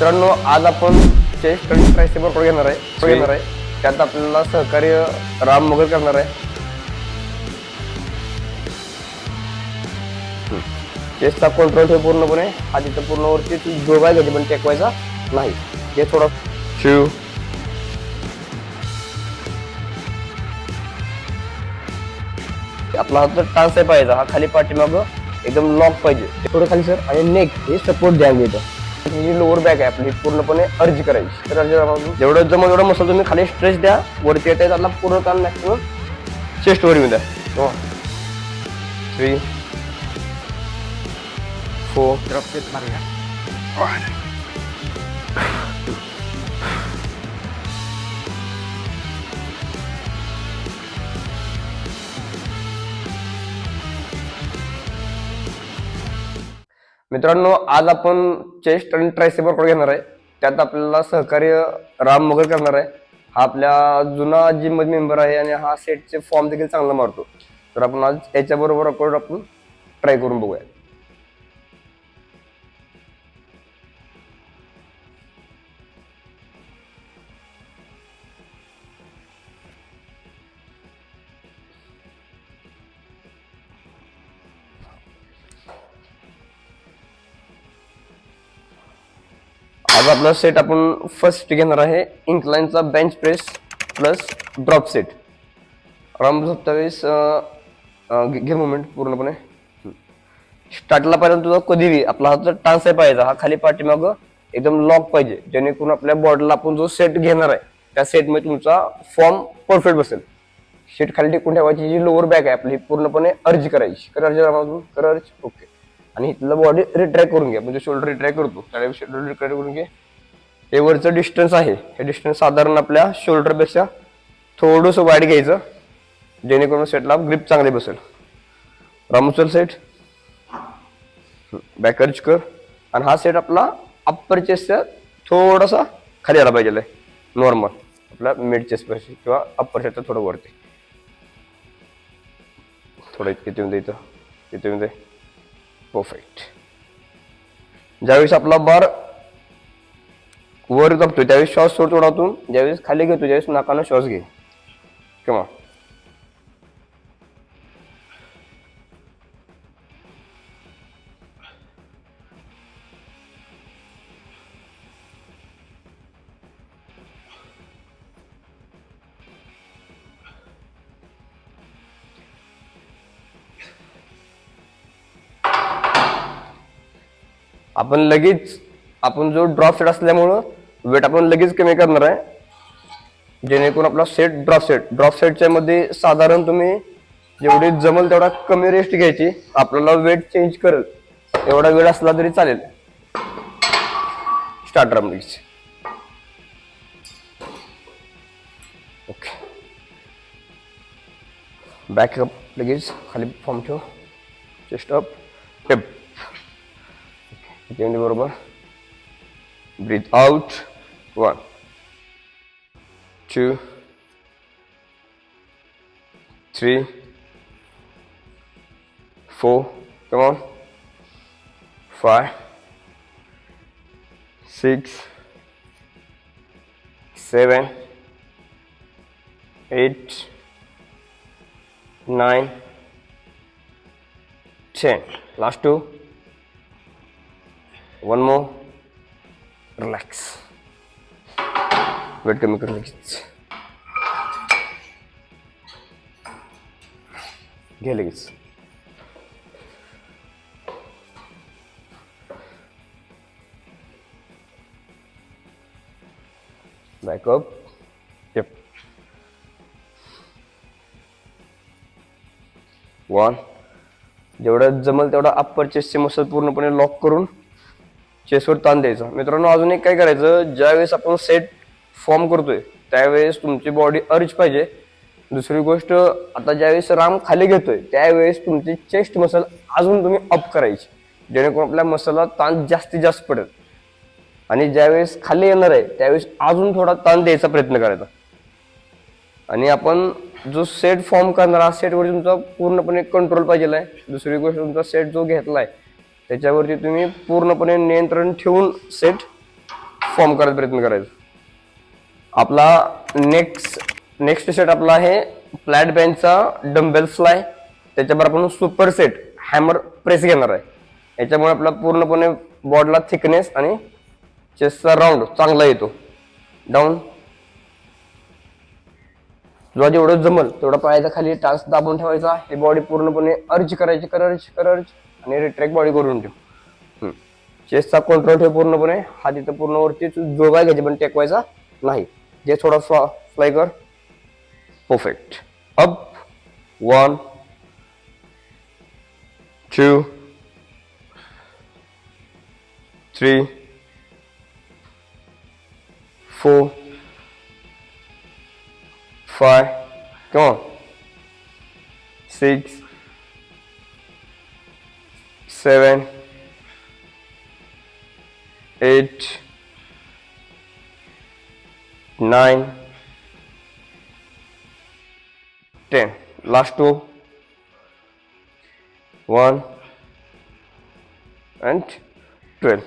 मित्रांनो आज आपण चेस्ट आणि ट्रायसेप वर्कआउट घेणार आहे. तो घेणार आहे. त्यात आपल्याला सहकार्य राम मोगल करणार आहे. चेस्टचा कंट्रोल ठेव पूर्णपणे. हा तिथं पूर्ण वरती जोबाय घ्यायची पण टेकवायचा नाही. हे थोडं शिव. आपला हात टान्स आहे पाहिजे. हा खाली पाठीमाग एकदम लॉक पाहिजे. ते थोडं खाली सर आणि नेक हे सपोर्ट द्या इथं. ही लोअर बॅक आहे आपली. पूर्णपणे अर्ज करायची. तर अर्ज. जेवढं जमल तेवढं मसल तुम्ही खाली स्ट्रेच द्या. वरती येते त्याला पूर्ण ताण मॅक्सिमम चेस्ट वर येऊ द्या थ्री फोर Drop set मित्रांनो आज आपण चेस्ट आणि ट्रायसेपर कोड घेणार आहे. त्यात आपल्याला सहकार्य राम मगर करणार आहे. हा आपल्या जुना जिममध्ये मेंबर आहे आणि हा सेटचे फॉर्म देखील चांगला मारतो. तर आपण आज याच्याबरोबर कोड आपण ट्राय करून बघूया. आज आपला सेट आपण फर्स्ट घेणार आहे इन्क्लाइनचा bench press plus drop set Ram सत्तावीस घे मुवमेंट पूर्णपणे. स्टार्टला पाहिजे तुझा कधीही आपला हात टान्स आहे पाहिजे हा खाली पाठीमाग एकदम लॉक पाहिजे जेणेकरून आपल्या बॉडीला आपण जो सेट घेणार आहे त्या सेटमध्ये तुमचा फॉर्म परफेक्ट बसेल. सेट खाली टेकून ठेवायची जी लोअर बॅक आहे आपली पूर्णपणे अर्ज करायची. कर अर्ज रामातून कर अर्ज. ओके आणि इथलं बॉडी रिट्रॅक करून घ्या म्हणजे शोल्डर रिट्रॅक करतो. त्यावेळी शोल्डर रिट्रॅक करून घे. हे वरचं डिस्टन्स आहे. हे डिस्टन्स साधारण आपल्या शोल्डरपेक्षा थोडंसं वाईट घ्यायचं. जेणेकरून सेटला ग्रिप चांगली बसेल. रामचल सेट बॅकर्च कर. आणि हा सेट आपला अप्पर चेस्टचा थोडासा खाली आला पाहिजे नॉर्मल आपला मिड चेस्ट पाहिजे किंवा अप्पर सेटचा थोडं वरती. थोडं इथे येऊन इथं. येऊन परफेक्ट ज्यावेळेस आपला बार वर जपतो त्यावेळेस श्वास सोडतो तोडातून ज्यावेळेस खाली घेतो त्यावेळेस नाकानं श्वास घे. किंवा आपण लगेच आपण जो ड्रॉप सेट असल्यामुळं वेट आपण लगेच कमी करणार आहे. जेणेकरून आपला सेट ड्रॉप सेट ड्रॉप सेटच्या मध्ये साधारण तुम्ही जेवढी जमल तेवढा कमी रेस्ट घ्यायची आपल्याला वेट चेंज करेल. एवढा वेळ असला तरी चालेल. स्टार्ट रमणीच ओके बॅकअप लगेच खाली फॉर्म ठेव. चेस्ट अप टेप Again, the barber. Breathe out. One, two, three, four. Come on. Five, six, seven, eight, nine, ten. Last two. One more. Relax. Weight कमी कर लगेच घे लगेच बॅकअप टिप वन जेवढं जमल तेवढा अप्पर चेस्टचे मसल पूर्णपणे लॉक करून चेसवर ताण द्यायचा. मित्रांनो अजून एक काय करायचं? ज्यावेळेस आपण सेट फॉर्म करतोय त्यावेळेस तुमची बॉडी अर्ज पाहिजे. दुसरी गोष्ट आता ज्यावेळेस राम खाली घेतोय त्यावेळेस तुमची चेस्ट मसल अजून तुम्ही अप करायची. जेणेकरून आपल्या मसलला ताण जास्तीत जास्त पडेल. आणि ज्यावेळेस खाली येणार आहे त्यावेळेस अजून थोडा ताण द्यायचा प्रयत्न करायचा. आणि आपण जो सेट फॉर्म करणार हा सेटवर तुमचा पूर्णपणे कंट्रोल पाहिजे आहे. दुसरी गोष्ट तुमचा सेट जो घेतलाय त्याच्यावरती तुम्ही पूर्णपणे नियंत्रण ठेवून सेट फॉर्म करायचा प्रयत्न करायचा. आपला नेक्स्ट नेक्स्ट सेट आपला आहे फ्लॅट बेंचचा डम्बेल फ्लाय त्याच्यावर आपण सुपर सेट हॅमर प्रेस घेणार आहे. याच्यामुळे आपला पूर्णपणे बॉडला थिकनेस आणि चेस्टचा राऊंड चांगला येतो. डाऊन तुला जेवढं जमल तेवढा पायाचा खाली टास्क दाबून ठेवायचा. हे बॉडी पूर्णपणे अर्ज करायची कर अर्ज कर अर्ज आणि रिट्रॅक्ट बॉडी करून ठेव. चेस्टचा कंट्रोल ठेव पूर्णपणे. हा तिथं पूर्ण वरती जोगाय घ्यायचे पण टेकवायचा नाही. जे थोडा फ्ला फ्लाय कर. Perfect up one two three four five किंवा six seven, eight, nine, ten. Last two. One and twelve.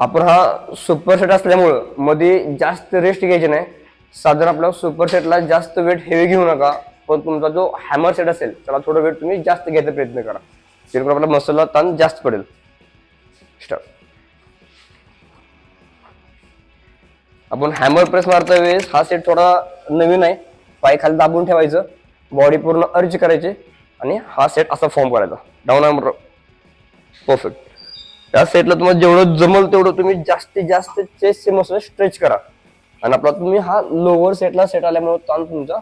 आपण हा सुपरसेट असल्यामुळं मध्ये जास्त रेस्ट घ्यायची नाही साधारण आपल्या सुपरसेटला जास्त वेट हेवी घेऊ नका पण तुमचा जो हॅमर सेट असेल त्याला थोडं वेट तुम्ही जास्त घ्यायचा प्रयत्न करा जेणेकरून आपल्या मसलला ताण जास्त पडेल. स्टार्ट आपण हॅमर प्रेस मारता वेळेस हा सेट थोडा नवीन आहे. पाय खाली दाबून ठेवायचं. बॉडी पूर्ण अर्ज करायची आणि हा सेट असा फॉर्म करायचा. डाऊन आर्म परफेक्ट त्या सेटला तुम्हाला जेवढं जमल तेवढं तुम्ही जास्तीत जास्त चेस्टचे मसल स्ट्रेच करा. आणि आपला तुम्ही हा लोअर सेटला सेट आल्यामुळे ताण तुमचा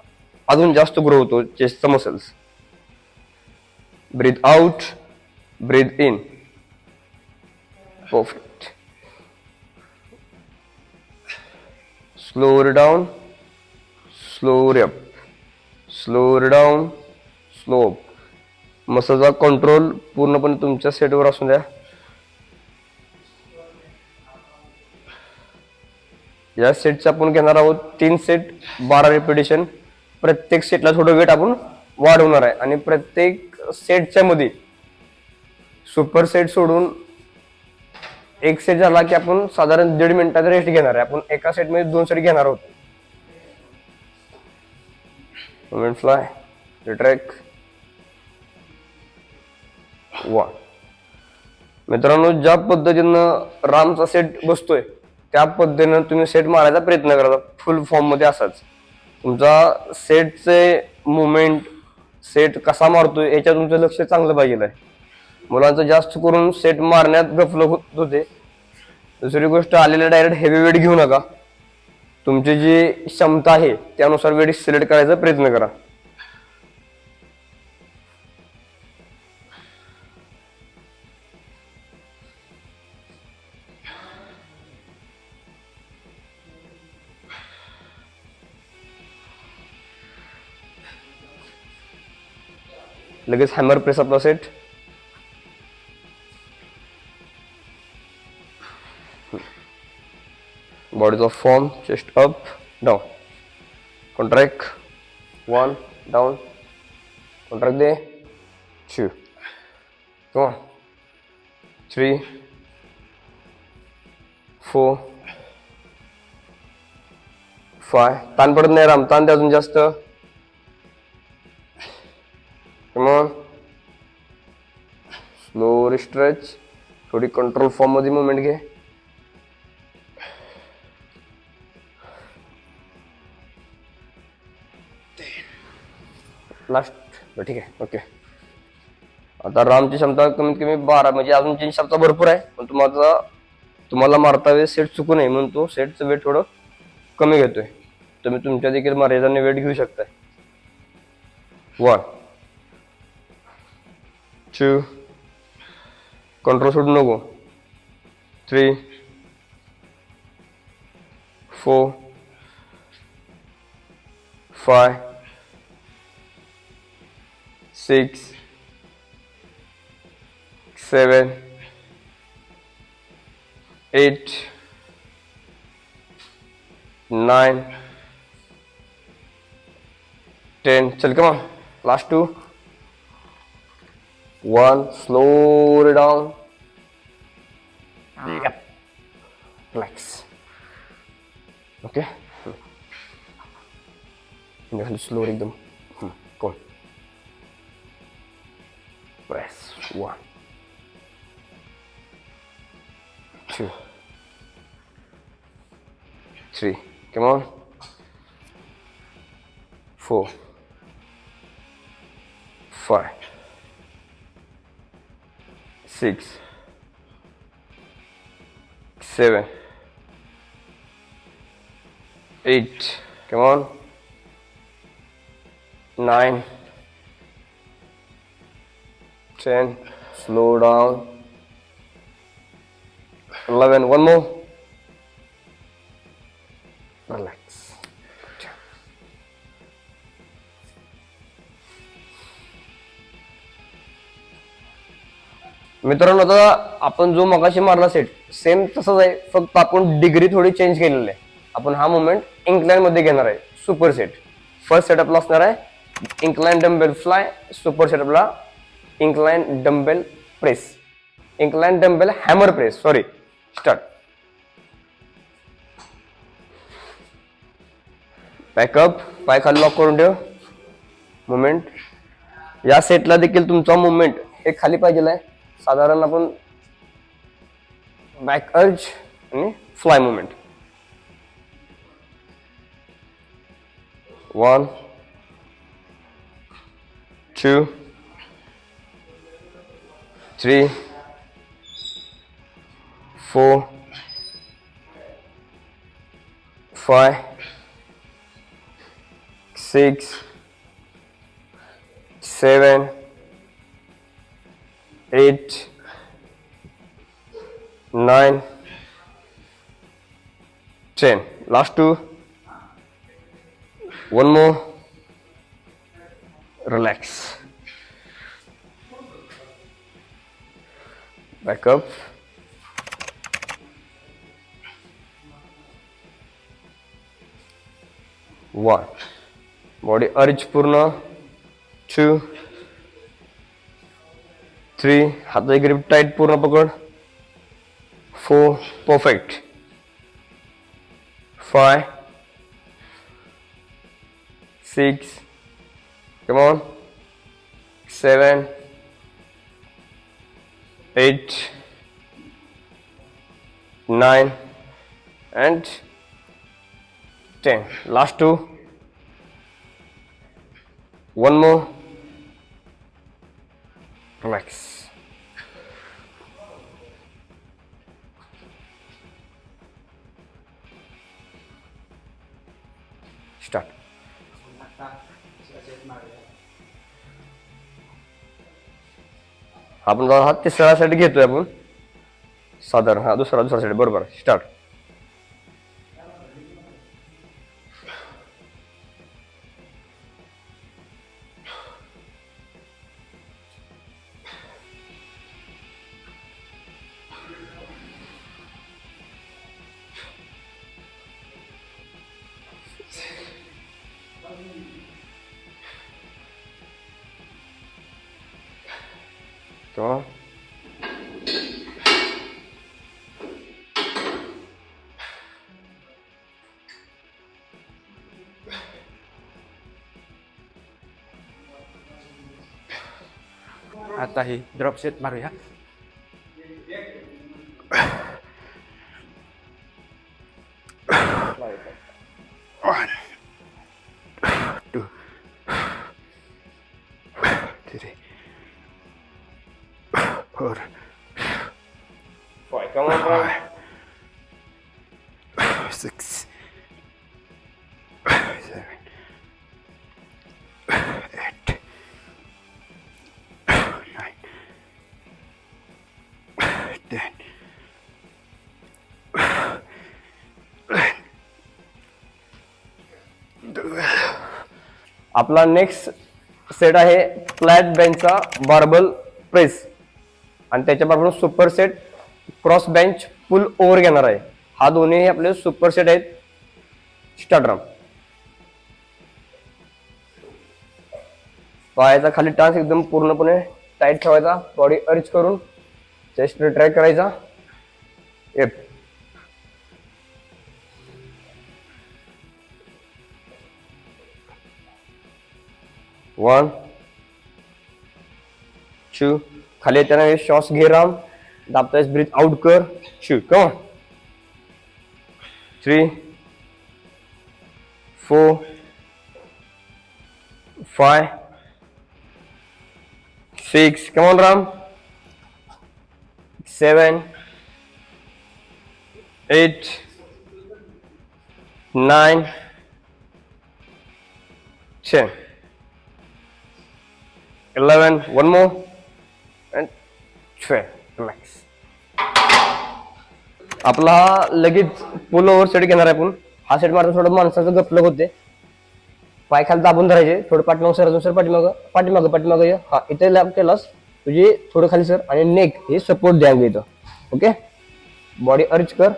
अजून जास्त ग्रो होतो चेस्टचा muscles breathe out breathe in perfect slower down slower up slower down slow up. मसाचा कंट्रोल पूर्णपणे तुमच्या सेटवर असू द्या. या सेटचा आपण घेणार आहोत तीन सेट बारा रिपिटेशन प्रत्येक सेटला थोडं वेट आपण वाढवणार आहे. आणि प्रत्येक सेटच्या मध्ये सुपर सेट सोडून एक सेट झाला की आपण साधारण दीड मिनिटाचा रेस्ट घेणार आहे. आपण एका सेटमध्ये दोन सेट घेणार आहोत. फ्लाय रिट्रॅक वा मित्रांनो ज्या पद्धतीनं रामचा सेट बसतोय त्या पद्धतीनं तुम्ही सेट मारायचा प्रयत्न करा. फुल फॉर्ममध्ये असाच. तुमचा सेटचे मुवमेंट सेट कसा मारतोय याच्यात तुमचं लक्ष चांगलं पाहिजे आहे. मुलांचं जास्त करून सेट मारण्यात गफल होत होते. दुसरी गोष्ट आलेलं डायरेक्ट हेवी वेट घेऊ नका. तुमची जी क्षमता आहे त्यानुसार वेट सिलेक्ट करायचा प्रयत्न करा. लगेच हॅमर प्रेस आपला set bodies off form chest up down contract one down contract दे टू दोन थ्री फोर फाय ताण पडत नाही राम ताण द्या अजून जास्त. थोडी स्ट्रेच थोडी कंट्रोल फॉर्ममध्ये मुवमेंट घे. लास्ट ठीक आहे. ओके आता रामची क्षमता कमीत कमी बारा म्हणजे अजून तीन क्षमता भरपूर आहे. पण तुम्हाला तुम्हाला मारता वेळेस सेट चुकू नये म्हणून तो सेटचं वेट थोडं कमी घेतोय. तुम्ही तुमच्या देखील मर्यादाने वेट घेऊ शकताय. वन two, कंट्रोल शूट no three, four, five, six, seven, eight, nine, ten. चल कमा last two One, slow it down. Yep. Relax okay खाली स्लोअर एकदम कोण press one two, three. Come on. Four, five, six, seven, eight. Come on. Nine, ten. Slow down. 11 one more मित्रांनो आता आपण जो मगाशी मारला सेट सेम तसंच आहे. फक्त आपण डिग्री थोडी चेंज केलेली आहे. आपण हा मुवमेंट इन्क्लाइनमध्ये घेणार आहे. सुपर सेट फर्स्ट सेटअपला असणार आहे. Incline dumbbell fly super सेटअपला incline dumbbell press incline dumbbell hammer press sorry start back up पाय खाली लॉक करून ठेव. मुवमेंट या सेटला देखील तुमचा मुवमेंट हे खाली पाहिजे आहे. साधारण आपण बॅक अर्ज आणि fly movement one two three four, five, six, seven, eight, nine, ten. Last two. One more. Relax. Back up. One. Body urge purna. Two. Three हाताची ग्रीप टाईट पूर्ण पकड four perfect five six come on seven eight nine and 10 last two. One more. Relax start. आपण हा तिसऱ्या साठी घेतोय आपण. साधारण हा दुसरा दुसरा साठी बरोबर. Start Come on. आता ही drop four, Five. Come on, bro. six, seven, eight, nine, ten. आपला नेक्स्ट सेट आहे फ्लॅट बेंचचा बार्बल प्रेस आणि त्याच्याबरोबर super set cross bench pull over घेणार आहे. हा दोन्ही आपले सुपर सेट आहेत. स्टार्टरम पायाचा खाली टान्स एकदम पूर्णपणे टाईट ठेवायचा. बॉडी अर्च करून चेस्ट ट्राय करायचा. एप वन टू खाली येताना श्वास घे राम दाबतायस ब्रीथ आउट कर shoe come three four five six come on ram seven eight nine ten eleven one more and twelve आपला हा लगेच पुल ओव्हर सेट घेणार आहे आपण. हा सेट मारता थोडं माणसाचं गपलक होते. पाय खाली दाबून धरायचे थोडं पाठीमाग सर सर पाठीमाग पाठीमाग पाठीमाग ये. हा इथे लॅब केलास तुझे थोडं खाली सर आणि नेक हे सपोर्ट द्या इथं. ओके बॉडी अर्ज कर.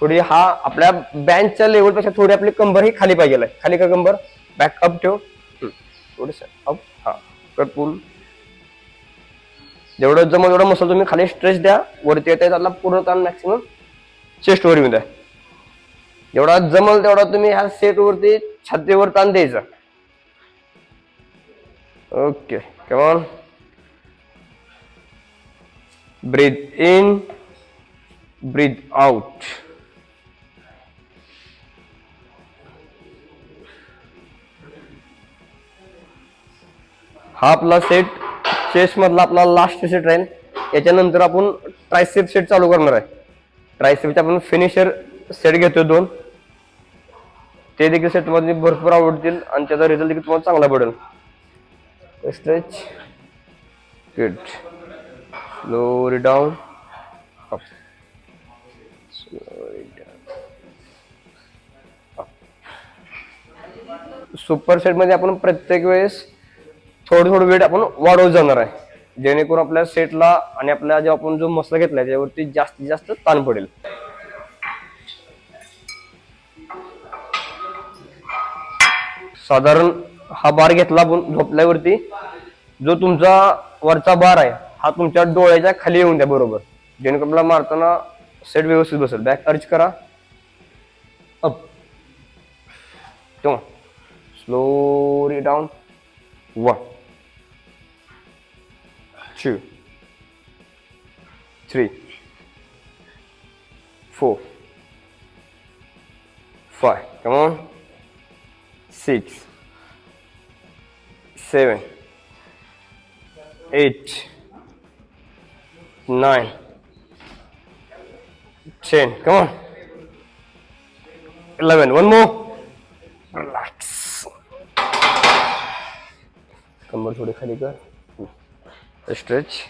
थोडी हा आपल्या बँचच्या लेवलपेक्षा थोडी आपली कंबर ही खाली पाहिजे खाली का कंबर? बॅक अप ठेव. थोडस अप हा. कर पुल. जेवढं जमल तेवढं मसल तुम्ही खाली स्ट्रेच द्या. वरती येते त्याला पूर्ण ताण मॅक्सिमम चेस्ट वर द्या जेवढा जमल तेवढा तुम्ही ह्या सेट वरती छातीवर ताण द्यायचा. Okay come on breathe in breathe out हा आपला सेट मधला आपला लास्ट सेट राहील. याच्यानंतर आपण ट्रायसेप सेट चालू करणार आहे. ट्रायसेपचे आपण फिनिशर सेट घेतोय दोन. ते देखील सेट तुम्हाला भरपूर आवडतील आणि त्याचा रिझल्ट देखील तुम्हाला चांगला पडेल. Stretch good slowly down super सेटमध्ये आपण प्रत्येक वेळेस थोडं थोडं वेट आपण वाढवत जाणार आहे. जेणेकरून आपल्या सेटला आणि आपल्या जो आपण जो मसला घेतलाय त्याच्यावरती जास्तीत जास्त ताण पडेल. साधारण हा बार घेतला आपण झोपल्यावरती. जो तुमचा वरचा बार आहे हा तुमच्या डोळ्याच्या खाली येऊन द्या बरोबर. जेणेकरून आपल्याला मारताना सेट व्यवस्थित बसेल. बॅक अर्ज करा. Up slowly down one two, three, four, five. Come on. Six, seven, eight, nine, ten. Come on. Eleven. One more. Relax. कंबर थोडी खाली कर stretch.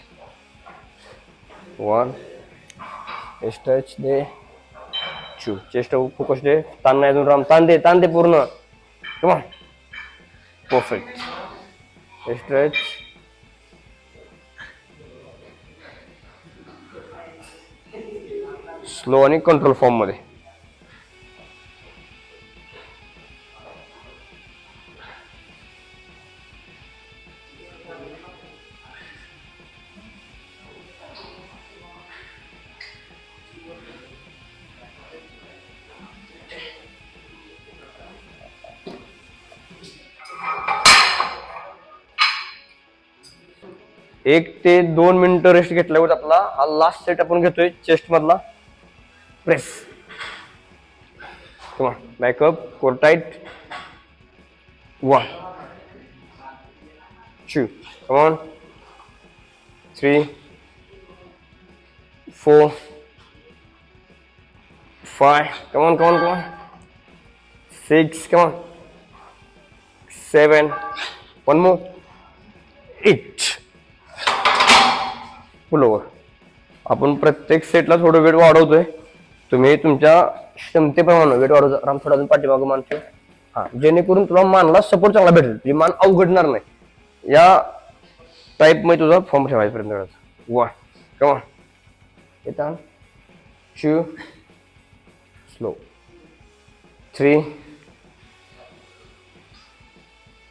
One. Stretch दे. two चेस्ट फोकस दे. ताण नाही अजून राम. ताण दे ताण दे पूर्ण. कमा परफेक्ट स्ट्रेच स्लो आणि कंट्रोल फॉर्ममध्ये. एक ते दोन मिनिटं रेस्ट घेतल्यावर आपला हा लास्ट सेट आपण घेतोय चेस्ट मधला. Press back up core tight one two one three four five come on come on come on six come on seven one more eight pullover आपण प्रत्येक सेटला थोडं वेट वाढवतोय. तुम्ही तुमच्या क्षमतेप्रमाणे वेट वाढवतो. राम थोडा अजून पाठीमागं मानतो हा जेणेकरून तुला मानला सपोर्ट चांगला भेटेल. तुझी मान अवघडणार नाही. या टाईपमध्ये तुझा फॉर्म ठेवायपर्यंत वा कमा येता two slow three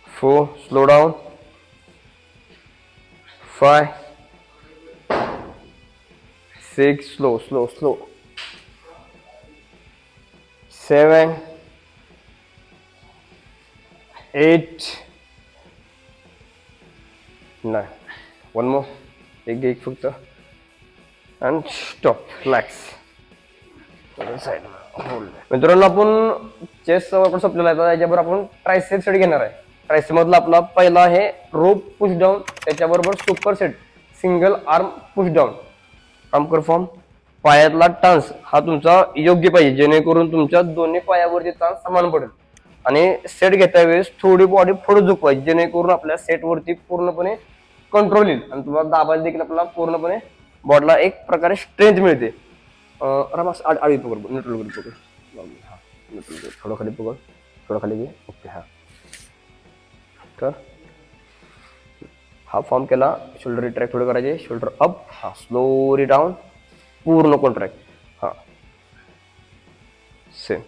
four slow down five six, slow, slow, slow. Seven, eight, nine. One more. एक एक फक्त. आणि स्टॉप रिलॅक्स मित्रांनो आपण चेस वर्कआउट आपल्याला येतात याच्यावर आपण ट्रायसेप सेट घेणार आहे. ट्रायसेप मधला आपला पहिला आहे रोप पुश डाऊन त्याच्याबरोबर super set single arm push down काम कर फॉर्म पायातला टान्स हा तुमचा योग्य पाहिजे जेणेकरून तुमच्या दोन्ही पायावरती ताण समान पडेल. आणि सेट घेता वेळेस थोडी बॉडी पुढे पाहिजे जेणेकरून आपल्या सेटवरती पूर्णपणे कंट्रोल येईल. आणि तुम्हाला दाबायला देखील आपल्याला पूर्णपणे बॉडीला एक प्रकारे स्ट्रेंथ मिळते. रमास आड आडवी पकड न्यूट्रल करून पकड. हा न्यूट्रल थोडं खाली पकड थोडं खाली घे. ओके हा. तर हा फॉर्म केला शोल्डर रिट्रॅक्ट थोडं करायचे शोल्डर अप हा. स्लोरी डाऊन पूर्ण कॉन्ट्रॅक्ट हा. सेम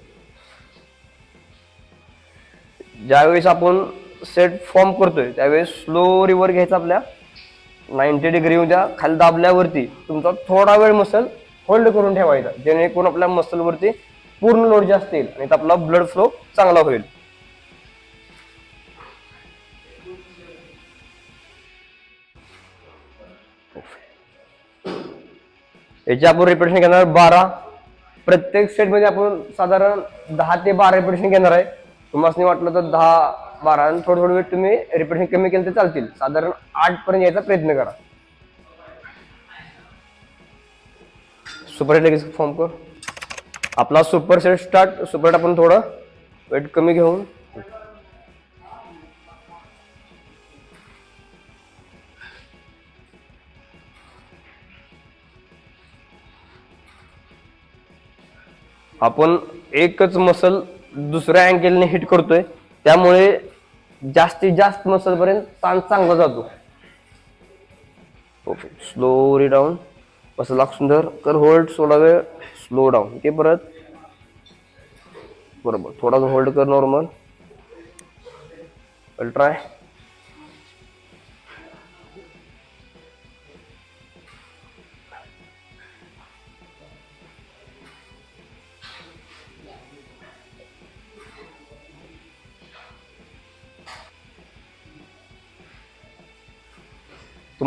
ज्यावेळेस आपण सेट फॉर्म करतोय त्यावेळेस स्लो रिवर घ्यायचा आपल्या. नाईन्टी डिग्री उद्या खाली दाबल्यावरती तुमचा थोडा वेळ मसल होल्ड करून ठेवायचा जेणेकरून आपल्या मसलवरती पूर्ण लोड जास्त येईल आणि आपला ब्लड फ्लो चांगला होईल. याची आपण रिपिटेशन घेणार बारा. प्रत्येक स्टेटमध्ये आपण साधारण दहा ते बारा रिपिटेशन घेणार आहे. तुम्हाला वाटलं तर दहा बारा. आणि थोडं थोडं वेळ तुम्ही रिपिटेशन कमी केलं तर चालतील. साधारण आठ पर्यंत यायचा प्रयत्न करा. सुपर लगेच फॉर्म कर. आपला सुपर सेट स्टार्ट सुपर आपण थोडं वेट कमी घेऊन आपण एकच मसल दुसऱ्या अँगलने हिट करतोय. त्यामुळे जास्तीत जास्त मसल पर्यंत ताण चांगला जातो. ओके स्लो डाऊन मसल लाग सुंदर. कर होल्ड थोडा वेळ. स्लो डाऊन ते परत. बरोबर. थोडा होल्ड कर नॉर्मल ट्राय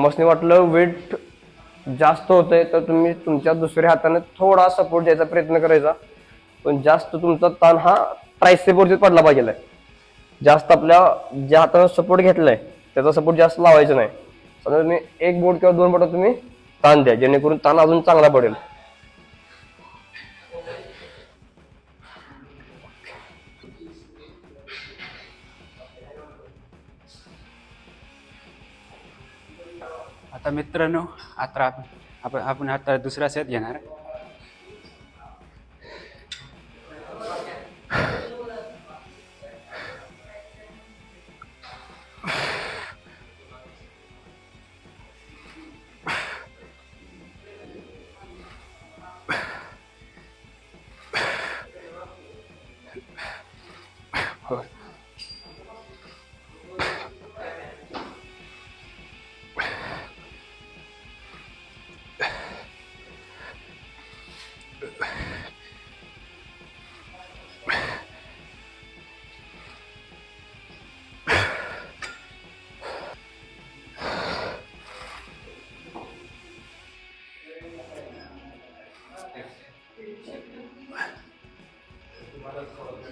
बसने वाटलं वेट जास्त होतंय तर तुम्ही तुमच्या दुसऱ्या हाताने थोडा सपोर्ट द्यायचा प्रयत्न करायचा. पण जास्त तुमचा ताण हा ट्रायसेपवरती पडला पाहिजे जास्त आपल्या ज्या हाताने सपोर्ट घेतलाय त्याचा सपोर्ट जास्त लावायचा नाही. समजा तुम्ही एक बोट किंवा दोन बोट तुम्ही ताण द्या जेणेकरून ताण अजून चांगला पडेल. आता मित्रांनो आता आप- आपण आपण आता दुसरा सेट घेणार.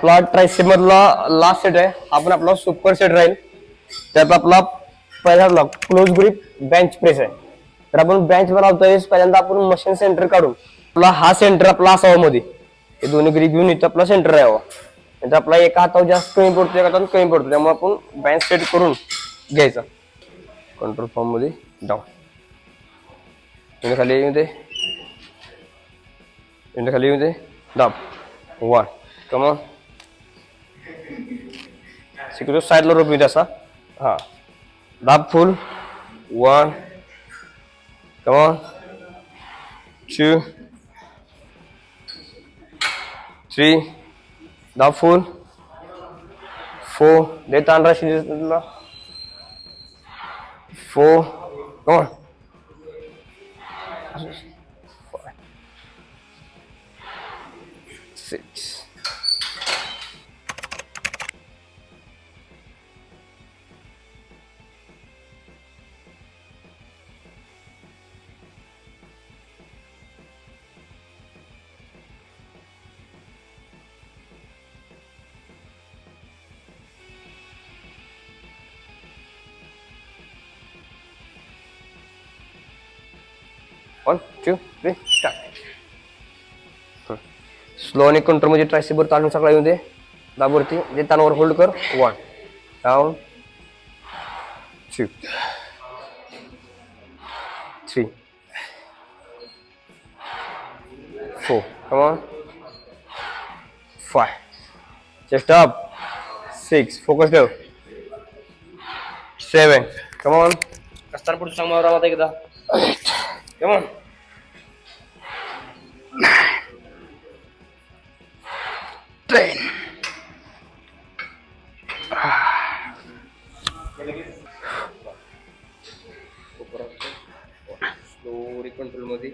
आपला ट्रायसेप मधला लास्ट सेट आहे. आपण आपला सुपर सेट राहील. त्यात आपला पहिला क्लोज ग्रीप बेंच प्रेस आहे. तर आपण बेंच बनवतोय पहिल्यांदा आपण मशीन सेंटर काढू. आपला हा सेंटर आपला असावा मध्ये हे दोन्ही ग्रीप घेऊन इथं आपला सेंटर राहावा म्हणजे आपला एका हातावर जास्त कमी पडतो एका हातावर कमी पडतो. त्यामुळे आपण बँच सेट करून घ्यायचा. कंट्रोल फॉर्ममध्ये डाऊन खाली येऊ दे. खाली येऊ दे. दाब वन कमा शिकतो साईडला रोप येऊ असा हा दाब full one come on two three दाब फुल फोर दे ताण राशी तुला four come on six. Two, three, start. Slow आणि कंट्रोल म्हणजे ट्रायसेबर ताणून सगळा येऊ दे. दाबवरती जे ताणावर होल्ड कर. One down two three four come on five chest up six focus ठेव. सेवन कमॉन कसताना पुढचं सांग मला एकदा. Come on Ten. स्लो कंट्रोलमध्ये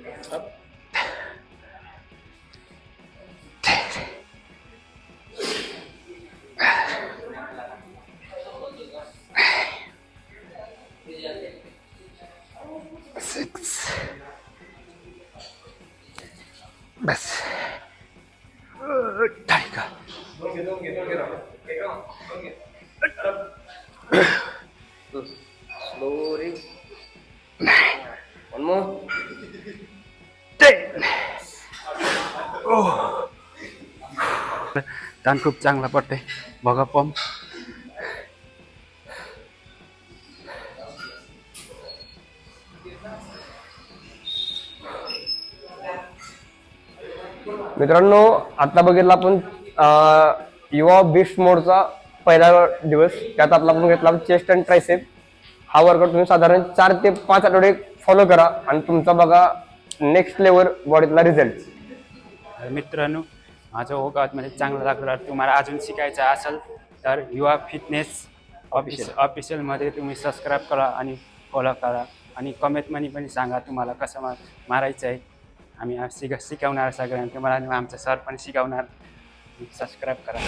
बस tiger Slowly. One more. Ten ताण खूप चांगला पडते बघा पंप मित्रांनो आता बघितला आपण युवा बिस्ट मोडचा पहिला दिवस. त्यात आपला आपण घेतला चेस्ट अँड ट्रायसेप हा वर्कआउट तुम्ही साधारण चार ते पाच आठवडे फॉलो करा आणि तुमचा बघा नेक्स्ट लेवल बॉडीतला रिझल्ट मित्रांनो माझं वर्कआउटमध्ये चांगलं लागलं तुम्हाला अजून शिकायचं असेल तर युवा फिटनेस ऑफिस ऑफिशियलमध्ये तुम्ही सबस्क्राईब करा आणि फॉलो करा. आणि कमेंटमध्ये पण सांगा तुम्हाला कसं मारायचं आहे. आम्ही शिक शिकवणार सगळ्यांना. तुम्हाला आमचं सर पण शिकवणार. सबस्क्राईब करा.